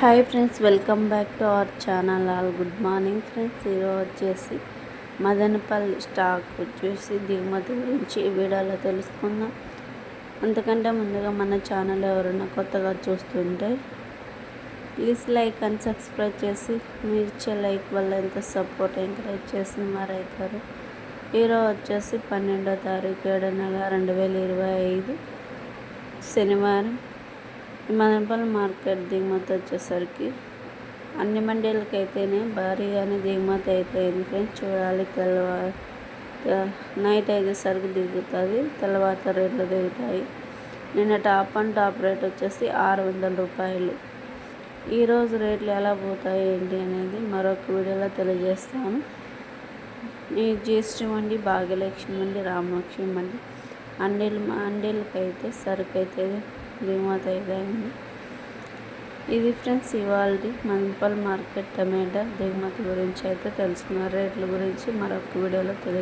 Hi friends welcome back to our channel. All good morning friends. ఈరోజు వచ్చేసి Madanapalle stock వచ్చేసి దిగుమతి గురించి వీడియోలో తెలుసుకుందాం. అంతకంటే ముందుగా మన ఛానల్ ఎవరైనా కొత్తగా చూస్తుంటే ప్లీజ్ లైక్ అండ్ సబ్స్క్రైబ్ చేసి మీరు ఇచ్చే లైక్ వల్ల ఎంత సపోర్ట్ ఎంకరేజ్ చేసిన వారు అవుతారు ఈరోజు వచ్చేసి పన్నెండో తారీఖు ఏడు నెల రెండు వేల ఇరవై ఐదు శనివారం. మదనపల్లి మార్కెట్ దిగుమతి వచ్చేసరికి అన్ని మండీలకి అయితేనే భారీగానే దిగుమతి అవుతాయి ఫ్రెండ్స్. చూడాలి తెల్లవారు నైట్ అయ్యేసరికి దిగుతుంది తెల్లవారుత రేట్లు దిగుతాయి. నిన్న టాప్ అండ్ టాప్ రేట్ వచ్చేసి ఆరు వందల రూపాయలు. ఈరోజు రేట్లు ఎలా పోతాయి ఏంటి అనేది మరొక వీడియోలో తెలియజేస్తాను. ఈ జిఎస్టీ మండి భాగ్యలక్ష్మి మండి రామలక్ష్మి మండి అండీలు అండీలకైతే అయితే సరుకు అయితే దిగుమతి అయితే ఇది ఫ్రెండ్స్ ఇవాళ మన్పల్ మార్కెట్ టమాటా దిగుమతి గురించి అయితే తెలుసుకున్నారు రేట్ల గురించి మరొక వీడియోలో తెలియ